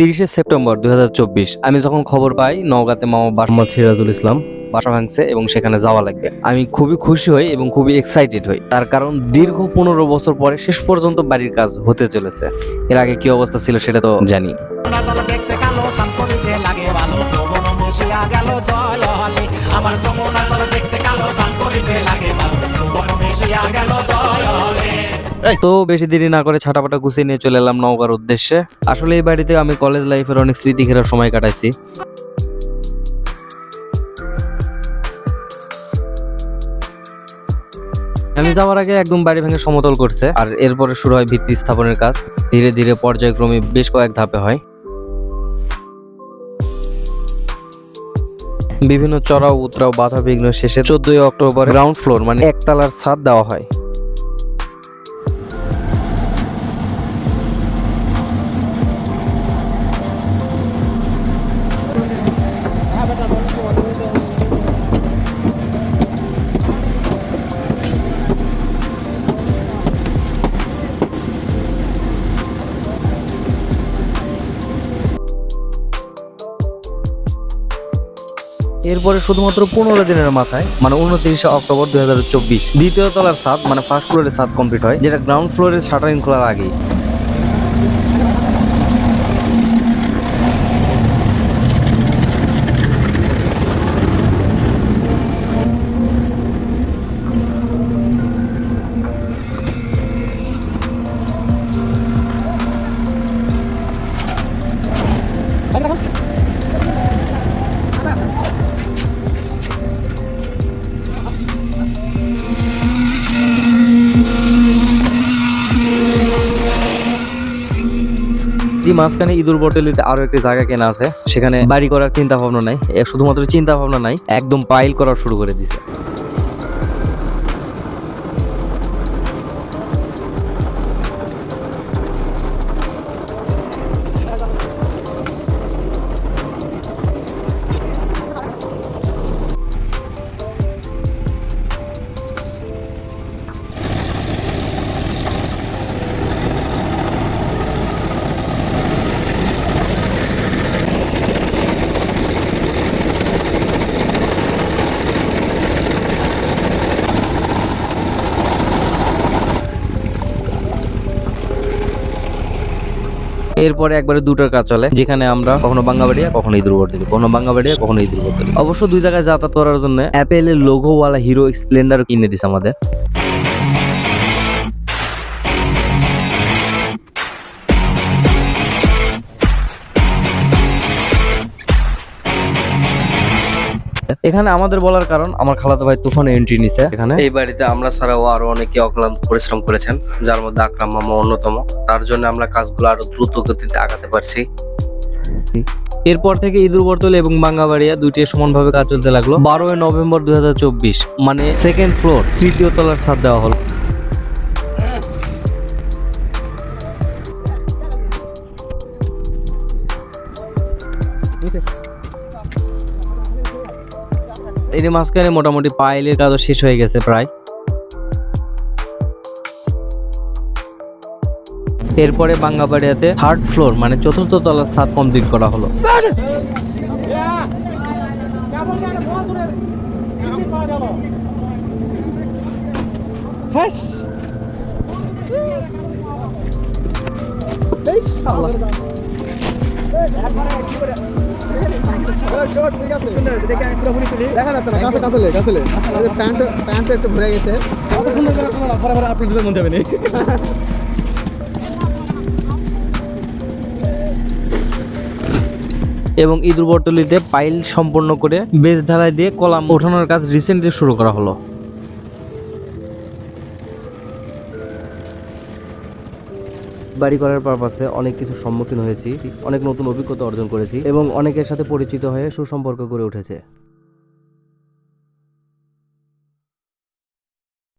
তিরিশে সেপ্টেম্বর দু হাজার চব্বিশ, আমি যখন খবর পাই নওগাঁতে মামা বাসমত সিরাজুল ইসলাম বাসা ভাঙছে এবং সেখানে যাওয়া লাগবে। আমি খুবই খুশি হই এবং খুবই এক্সাইটেড হই। তার কারণ দীর্ঘ পনেরো বছর পরে শেষ পর্যন্ত বাড়ির কাজ হতে চলেছে। এর আগে কি অবস্থা ছিল সেটা তো জানি। আমার দেখতে কালো লাগে তো বেশি দেরি না করে ছাটাপাটা গুছিয়ে নিয়ে চলে এলাম নওগাঁর উদ্দেশ্যে। আসলে এই বাড়িতে আমি কলেজ লাইফের অনেক স্মৃতি ঘেরা সময় কাটাইছি। আমি যাওয়ার আগে একদম বাড়ি ভেঙে সমতল করছে, আর এরপরে শুরু হয় ভিত্তি স্থাপনের কাজ। ধীরে ধীরে পর্যায়ক্রমে বেশ কয়েক ধাপে হয়। বিভিন্ন চড়াও উতরাও বাধা বিঘ্ন শেষে চোদ্দই অক্টোবর গ্রাউন্ড ফ্লোর মানে একতলার ছাদ দেওয়া হয়। এরপরে শুধুমাত্র পনেরো দিনের মাথায় মানে উনত্রিশে অক্টোবর দুই হাজার চব্বিশ, দ্বিতীয় তলার সাত মানে ফার্স্ট ফ্লোরের সাত কমপ্লিট হয়, যেটা গ্রাউন্ড ফ্লোরের শাটারিং খোলার আগেই। এই মাঝখানে ইদুর বটেলিতে আরও একটি জায়গা কেনা আছে। সেখানে বাড়ি করার চিন্তা ভাবনা নাই শুধুমাত্র চিন্তা ভাবনা নাই, একদম পাইল করা শুরু করে দিছে। এরপরে একবারে দুটোর কাজ চলে, যেখানে আমরা কখনো বাঙ্গাবাড়িয়া কখনো ইঁদুর বটলি কখনো বাঙ্গাবাড়িয়া কখনো ইঁদুর বটলি অবশ্য দুই জায়গায় যাতায়াত করার জন্য অ্যাপেলের লোগোওয়ালা হিরো স্প্লেন্ডার কিনে দিছে আমাদের। এখানে আমাদের বলার কারণ আমার খালাতো ভাই তুফান এন্ট্রি নিছে। এখানে এই বাড়িতে আমরা ছাড়াও আরও অনেকে অক্লান্ত পরিশ্রম করেছেন যার মধ্যে আকরাম মামা অন্যতম। তার জন্য আমরা কাজগুলো আরও দ্রুত গতিতে আগাতে পারছি। এরপর থেকে ইঁদুর বর্তল এবং বাঙ্গাবাড়িয়া দুইটি সমানভাবে কাজ চলতে লাগল। বারোই নভেম্বর দুই হাজার চব্বিশ মানে সেকেন্ড ফ্লোর তৃতীয় তলার ছাদ দেওয়া হলো। এর মাঝখানে মোটামুটি পাইলের কাজও শেষ হয়ে গেছে প্রায়। এরপরে বাঙ্গাবাড়িয়াতে থার্ড ফ্লোর মানে চতুর্থ তলার ছাদ কমপ্লিট করা হলো। কাছে এবং ইঁদুর বটলিতে পাইল সম্পন্ন করে বেজ ঢালাই দিয়ে কলাম ওঠানোর কাজ রিসেন্টলি শুরু করা হলো। বাড়ি করার পারপাসে অনেক কিছু সম্মুখীন হয়েছি, অনেক নতুন অভিজ্ঞতা অর্জন করেছি এবং অনেকের সাথে পরিচিত হয়ে সুসম্পর্ক গড়ে উঠেছে।